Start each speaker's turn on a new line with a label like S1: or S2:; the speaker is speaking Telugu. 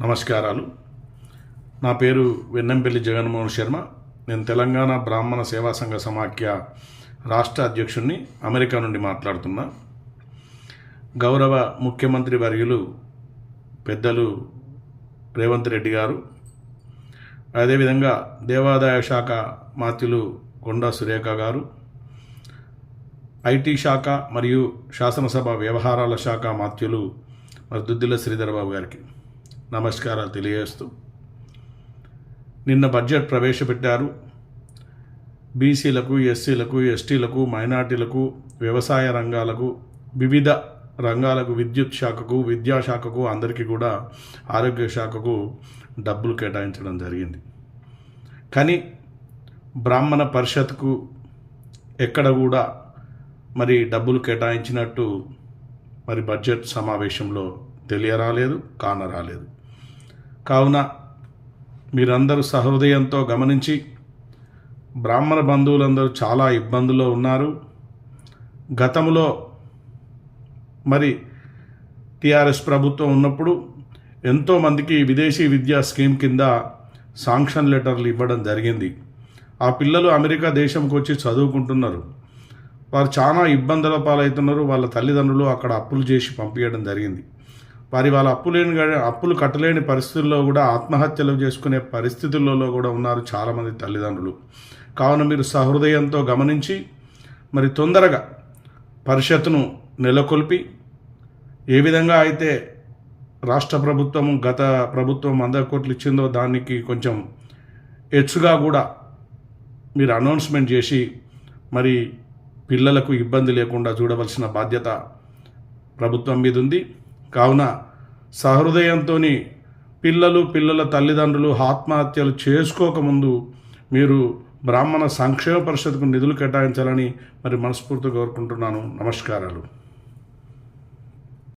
S1: నమస్కారాలు. నా పేరు వెన్నంపల్లి జగన్మోహన్ శర్మ. నేను తెలంగాణ బ్రాహ్మణ సేవా సంఘ సమాఖ్య రాష్ట్ర అధ్యక్షుడిని అమెరికా నుండి మాట్లాడుతున్నా. గౌరవ ముఖ్యమంత్రి వర్యులు పెద్దలు రేవంత్ రెడ్డి గారు అదేవిధంగా దేవాదాయ శాఖ మాత్యులు కొండా సురేఖ గారు ఐటీ శాఖ మరియు శాసనసభ వ్యవహారాల శాఖ మాత్యులు మరి దుద్దిల శ్రీధరబాబు గారికి. నమస్కారాలు తెలియజేస్తూ. నిన్న బడ్జెట్ ప్రవేశపెట్టారు. బీసీలకు ఎస్సీలకు ఎస్టీలకు మైనార్టీలకు వ్యవసాయ రంగాలకు వివిధ రంగాలకు విద్యుత్ శాఖకు విద్యాశాఖకు అందరికీ కూడా ఆరోగ్య శాఖకు డబ్బులు కేటాయించడం జరిగింది. కానీ బ్రాహ్మణ పరిషత్కు ఎక్కడ కూడా మరి డబ్బులు కేటాయించినట్టు మరి బడ్జెట్ సమావేశంలో తెలియరాలేదు కానరాలేదు. కావున మీరందరూ సహృదయంతో గమనించి బ్రాహ్మణ బంధువులందరూ చాలా ఇబ్బందుల్లో ఉన్నారు. గతంలో మరి టీఆర్ఎస్ ప్రభుత్వం ఉన్నప్పుడు ఎంతోమందికి విదేశీ విద్యా స్కీమ్ కింద శాంక్షన్ లెటర్లు ఇవ్వడం జరిగింది. ఆ పిల్లలు అమెరికా దేశంకి వచ్చి చదువుకుంటున్నారు. వారు చాలా ఇబ్బందుల పాలవుతున్నారు. వాళ్ళ తల్లిదండ్రులు అక్కడ అప్పులు చేసి పంపించడం జరిగింది. వారి వాళ్ళ అప్పులేని అప్పులు కట్టలేని పరిస్థితుల్లో కూడా ఆత్మహత్యలు చేసుకునే పరిస్థితులలో కూడా ఉన్నారు చాలామంది తల్లిదండ్రులు. కావున మీరు సహృదయంతో గమనించి మరి తొందరగా పరిషత్తును నెలకొల్పి ఏ విధంగా అయితే రాష్ట్ర ప్రభుత్వం గత ప్రభుత్వం వంద కోట్లు ఇచ్చిందో దానికి కొంచెం హెచ్చుగా కూడా మీరు అనౌన్స్మెంట్ చేసి మరి పిల్లలకు ఇబ్బంది లేకుండా చూడవలసిన బాధ్యత ప్రభుత్వం మీద ఉంది కావున సహృదయంతో పిల్లలు పిల్లల తల్లిదండ్రులు ఆత్మహత్యలు చేసుకోకముందు మీరు బ్రాహ్మణ సంక్షేమ పరిషత్కు నిధులు కేటాయించాలని మరి మనస్ఫూర్తిగా కోరుకుంటున్నాను. నమస్కారాలు.